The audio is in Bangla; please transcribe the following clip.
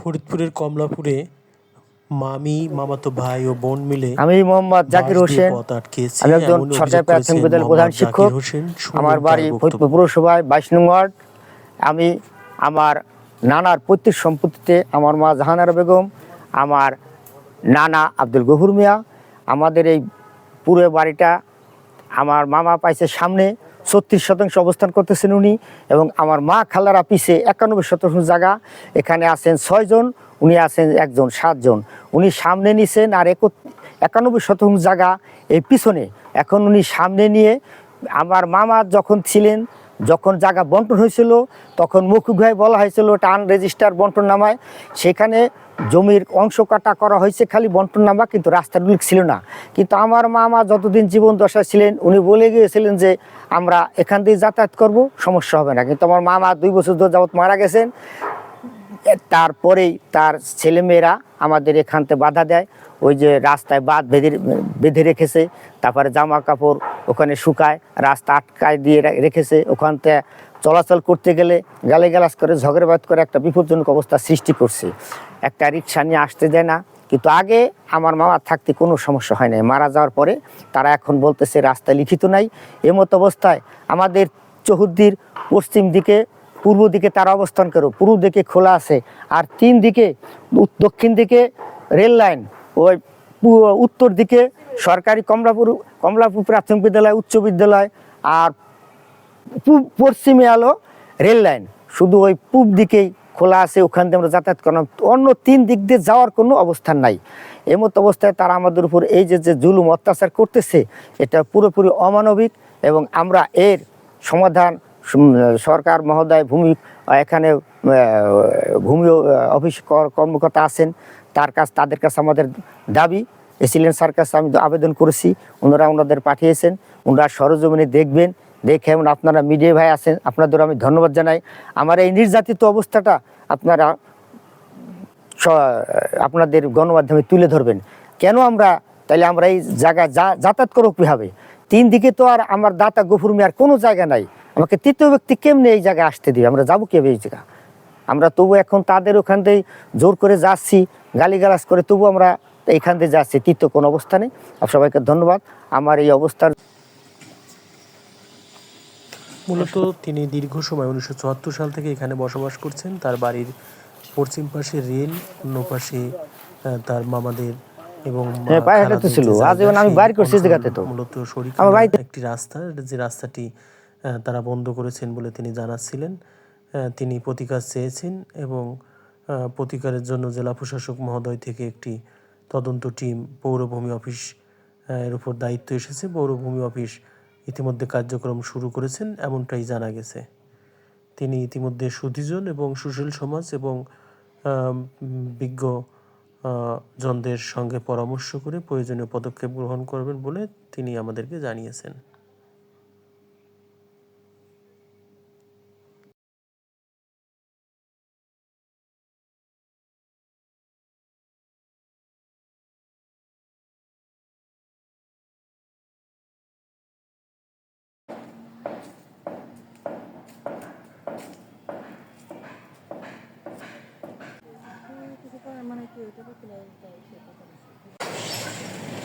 ফরিদপুরের কমলাপুরে মামি মামাতো ভাই ও বোন মিলে আমি মোহাম্মদ জাকির হোসেন আমি একজন সরকারি প্রাথমিক বিদ্যালয়ের প্রধান শিক্ষক। আমার বাড়ি ফরিদপুর পৌরসভায় বাইশ নং ওয়ার্ড। আমি আমার নানার পৈতৃক সম্পত্তিতে আমার মা জাহানারা বেগম আমার নানা আব্দুল গহুর মিয়া আমাদের এই পুরো বাড়িটা আমার মামা পাইছে সামনে। ছত্রিশ শতাংশ অবস্থান করতেছেন উনি এবং আমার মা খালারা পিসে একানব্বই শতাংশ জায়গা। এখানে আছেন ছয়জন উনি আছেন একজন সাতজন উনি সামনে নিছেন আর এক একানব্বই শতাংশ জায়গা এই পিছনে। এখন উনি সামনে নিয়ে আমার মামা যখন ছিলেন যখন জায়গা বন্টন হয়েছিল, তখন মৌখিকভাবে বলা হয়েছিল ওটা আনরেজিস্টার বন্টন নামায়। সেখানে জমির অংশ কাটা করা হয়েছে খালি বন্টন নামা, কিন্তু রাস্তার উল্লেখ ছিল না। কিন্তু আমার মামা যতদিন জীবন দশা ছিলেন, উনি বলে গিয়েছিলেন যে, আমরা এখান দিয়ে যাতায়াত করব, সমস্যা হবে না। কিন্তু আমার মামা দুই বছর ধরে যাবত মারা গেছেন। তারপরেই তার ছেলেমেয়েরা আমাদের এখান থেকে বাধা দেয়। ওই যে রাস্তায় বাদ বেঁধে বেঁধে রেখেছে, তারপরে জামা কাপড় ওখানে শুকায়, রাস্তা আটকায় দিয়ে রেখেছে। ওখান থেকে চলাচল করতে গেলে গালিগালাজ করে, ঝগড়াবাদ করে একটা বিপজ্জনক অবস্থা সৃষ্টি করছে। একটা রিক্সা নিয়ে আসতে দেয় না। কিন্তু আগে আমার মামা থাকতে কোনো সমস্যা হয় নাই। মারা যাওয়ার পরে তারা এখন বলতেছে, রাস্তায় লিখিত নাই। এমত অবস্থায় আমাদের চৌহদ্দির পশ্চিম দিকে, পূর্ব দিকে তারা অবস্থান করো। পূর্ব দিকে খোলা আছে। আর তিন দিকে, দক্ষিণ দিকে রেল লাইন। ওই উত্তর দিকে সরকারি কমলাপুর কমলাপুর প্রাথমিক বিদ্যালয়, উচ্চ বিদ্যালয় আর পূব পশ্চিমে আলো রেল লাইন। শুধু ওই পূব দিকেই খোলা আছে, ওখান দিয়ে আমরা যাতায়াত করলাম। অন্য তিন দিক দিয়ে যাওয়ার কোনো অবস্থান নাই। এমত অবস্থায় তারা আমাদের উপর এই যে যে জুলুম, অত্যাচার করতেছে, এটা পুরোপুরি অমানবিক এবং আমরা এর সমাধান সরকার মহোদয় ভূমি এখানে ভূমি অফিস কর- কর্মকর্তা আছেন, তার কাছ তাদের কাছে আমাদের দাবি। এসিলেন স্যার কাছে আমি আবেদন করেছি, ওনারা ওনাদের পাঠিয়েছেন, ওনারা সরজমিনে দেখবেন, দেখে এমন আপনারা মিডিয়া ভাই আছেন আপনাদের আমি ধন্যবাদ জানাই। আমার এই নির্যাতিত অবস্থাটা আপনারা আপনাদের গণমাধ্যমে তুলে ধরবেন। কেন আমরা তাহলে আমরা এই জায়গায় যা, যাতায়াত করব কীভাবে? তিন দিকে তো আর আমার দাতা গফুর মিয়ার কোনো জায়গা নাই। আমাকে তৃতীয় ব্যক্তি কেমনে এই জায়গায় আসতে দিবে? আমরা যাব কীভাবে এই জায়গা? আমরা তবু এখন তাদের ওখান থেকে জোর করে যাচ্ছি, গালিগালাজ করে তবু আমরা এইখান থেকে যাচ্ছি তৃতীয় কোনো অবস্থানে। সবাইকে ধন্যবাদ। আমার এই অবস্থার মূলত তিনি দীর্ঘ সময় উনিশশো চুয়াত্তর সাল থেকে এখানে বসবাস করছেন। তার বাড়ির পশ্চিম পাশে রেল অন্য পাশে তার মামাদের এবং হ্যাঁ, পায়ে হেঁটে তো খালাদের ছিল। যে আজীবন আমি বাইর করছি জায়গাতে তো। মূলত শরীর একটি রাস্তা। যে রাস্তাটি তারা বন্ধ করেছেন বলে তিনি জানাচ্ছিলেন। তিনি প্রতিকার চেয়েছেন এবং প্রতিকারের জন্য জেলা প্রশাসক মহোদয় থেকে একটি তদন্ত টিম পৌরভূমি অফিস, এর উপর দায়িত্ব এসেছে। পৌরভূমি অফিস ইতিমধ্যে কার্যক্রম শুরু করেছেন এমনটাই জানা গেছে। তিনি ইতিমধ্যে সুধীজন এবং সুশীল সমাজ এবং বিজ্ঞ জনদের সঙ্গে পরামর্শ করে প্রয়োজনীয় পদক্ষেপ গ্রহণ করবেন বলে তিনি আমাদেরকে জানিয়েছেন। く届くのに対して。